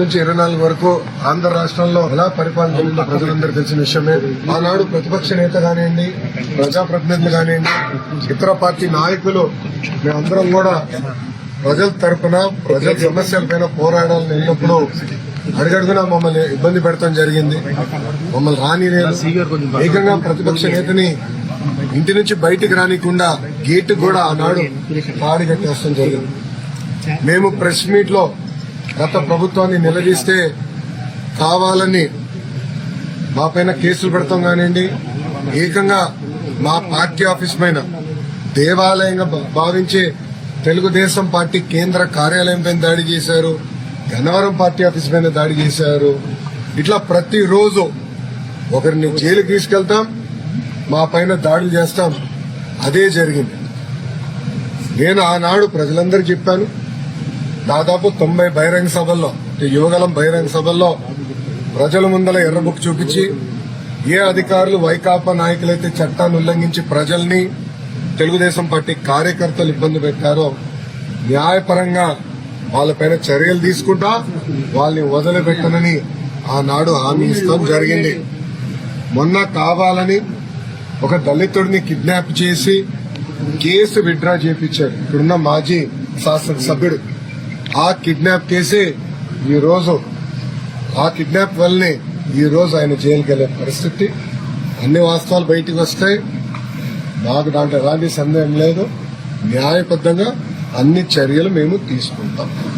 నుంచి ఇరవై నాలుగు వరకు ఆంధ్ర రాష్ట్రంలో ఎలా పరిపాలన ప్రజలందరూ తెలిసిన విషయమే. ఆనాడు ప్రతిపక్ష నేత కానివ్వండి ప్రజాప్రతినిధులు కానివ్వండి ఇతర పార్టీ నాయకులు మేమందరం కూడా ప్రజల తరఫున ప్రజల సమస్యలపైన పోరాడాలని వెళ్ళినప్పుడు అడుగడుగునా మమ్మల్ని ఇబ్బంది పెడతాం జరిగింది. మమ్మల్ని రాని ఏకంగా ప్రతిపక్ష నేతని ఇంటి నుంచి బయటికి రానికుండా గేట్ కూడా ఆనాడు తాడి కట్టేస్తాం జరిగింది. మేము ప్రెస్ మీట్లో గత ప్రభుత్వాన్ని నిలదీస్తే కావాలని మా పైన కేసులు పెడతాం కానివ్వండి ఏకంగా మా పార్టీ ఆఫీస్ పైన దేవాలయంగా భావించే తెలుగుదేశం పార్టీ కేంద్ర కార్యాలయం పైన దాడి చేశారు గన్నవరం పార్టీ ఆఫీస్ పైన దాడి చేశారు. ఇట్లా ప్రతిరోజు ఒకరిని జైలుకి తీసుకెళ్తాం మా పైన దాడులు చేస్తాం. అదే జరిగింది. నేను ఆనాడు ప్రజలందరూ చెప్పాను దాదాపు తొంభై బహిరంగ సభల్లో యువగలం బహిరంగ సభల్లో ప్రజల ముందల ఎర్రబుక్ చూపించి ఏ అధికారులు వైకాపా నాయకులైతే చట్టాన్ని ఉల్లంఘించి ప్రజల్ని తెలుగుదేశం పార్టీ కార్యకర్తలు ఇబ్బంది పెట్టారో న్యాయపరంగా వాళ్ళపైన చర్యలు తీసుకుంటా వాళ్ళని వదిలిపెట్టనని ఆనాడు హామీ ఇస్తాం జరిగింది. మొన్న కావాలని ఒక దళితుడిని కిడ్నాప్ చేసి కేసు విత్డ్రా చేపించారు ఇక్కడున్న మాజీ శాసనసభ్యుడు. ఆ కిడ్నాప్ కేసే ఈ రోజు ఆ కిడ్నాప్ వల్లనే ఈ రోజు ఆయన జైలుకి వెళ్ళే పరిస్థితి. అన్ని వాస్తవాలు బయటికి వస్తాయి. మాకు దాంట్లో ఎలాంటి సందేహం లేదు. న్యాయబద్ధంగా అన్ని చర్యలు మేము తీసుకుంటాం.